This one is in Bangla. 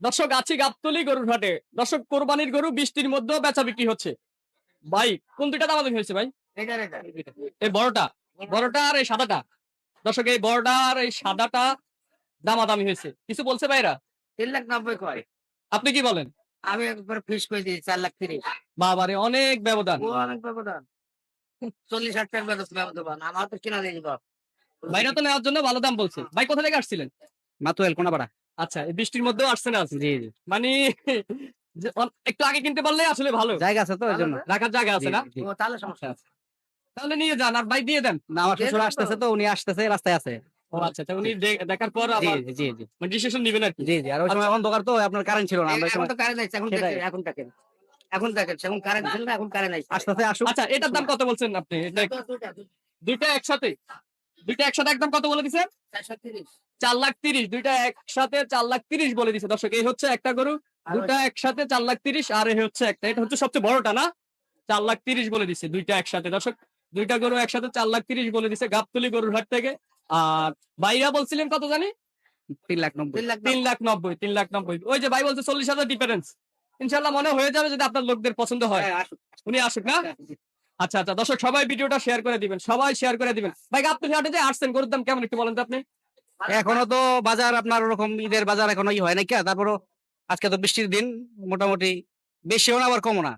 দর্শক আছি গাবতলি গরুর হাটে। দর্শক কোরবানির গরু বৃষ্টির মধ্যেও বেচা বিক্রি হচ্ছে। ভাই কোন দুইটা দামাদামি হয়েছে ভাই? এই বড়টা? বড়টা। আর এই সাদাটা? দর্শক এই বড়টা আর এই সাদাটা দামাদামি হয়েছে। কিছু বলছে ভাইরা? তিন লাখ নব্বই কয়। আপনি কি বলেন? আমি একবার ফিস করে দিয়েছি চার লাখ তিরিশ। বাবারে অনেক ব্যবধান। অনেক ব্যবধান। চল্লিশ হাজার টাকার ব্যবধান আমার তো কিনা দিয়ে ভাইরা তো নেওয়ার জন্য ভালো দাম বলছে। ভাই কোথা থেকে আসছিলেন? মাতুয়েল কোনাপাড়া। আচ্ছা এই বৃষ্টির মধ্যেও আসছে না? জি জি। মানে যে অন- একটু আগে কিনতে পারলে আসলে ভালো। জায়গা আছে তো ওই জন্য রাখার জায়গা আছে না? জি, জি। ও তাহলে সমস্যা আছে। তাহলে নিয়ে যান আর ভাই দিয়ে দেন। না আমার শ্বশুর আসতেছে তো উনি আসতেছে রাস্তায় আছে। ও আচ্ছা আচ্ছা উনি দে- দেখার পর জি আবার জি জি মানে ডিসিশন নেবেন আর কি। জি জি আর ওই সময় অন্ধকার তো আপনার কারেন্ট ছিল না আমরা ওই এখন সময় তো কারেন্ট আছে এখন সেটাই। দেখেন এখন দেখেন। এখন দেখেন এখন কারেন্ট ছিল না এখন কারেন্ট আছে। আসতেছে আসুক আচ্ছা এটার দাম কত বলছেন আপনি? এটা দুইটা একসাথে? দুইটা একসাথে একদম কত বলে দিছেন চারশো তিরিশ। চার লাখ তিরিশ দুইটা একসাথে চার লাখ তিরিশ বলে দিছে। দর্শক এই হচ্ছে একটা গরু দুটা একসাথে চার লাখ তিরিশ আর এই হচ্ছে একটা। এটা হচ্ছে সবচেয়ে বড়টা না? চার লাখ তিরিশ বলে দিছে দুইটা একসাথে। দর্শক দুইটা গরু একসাথে চার লাখ তিরিশ বলে দিছে গাবতলি গরুর হাট থেকে। আর ভাইয়া বলছিলেন কত জানি? তিন লাখ নব্বই। তিন লাখ তিন লাখ নব্বই। তিন লাখ নব্বই। ওই যে ভাই বলছে চল্লিশ হাজার ডিফারেন্স ইনশাল্লাহ মনে হয়ে যাবে যদি আপনার লোকদের পছন্দ হয়। হ্যাঁ, আসুক। উনি আসুক না? আচ্ছা আচ্ছা। দর্শক সবাই ভিডিওটা শেয়ার করে দিবেন সবাই শেয়ার করে দিবেন। ভাই আপনি হাটে যে আসছেন গরুর দাম কেমন একটু বলেন তো আপনি? এখনও তো বাজার আপনার ওরকম ঈদের বাজার এখনও ই হয় নাকি তারপরও আজকে তো বৃষ্টির দিন মোটামুটি বেশিও না আবার কমও না।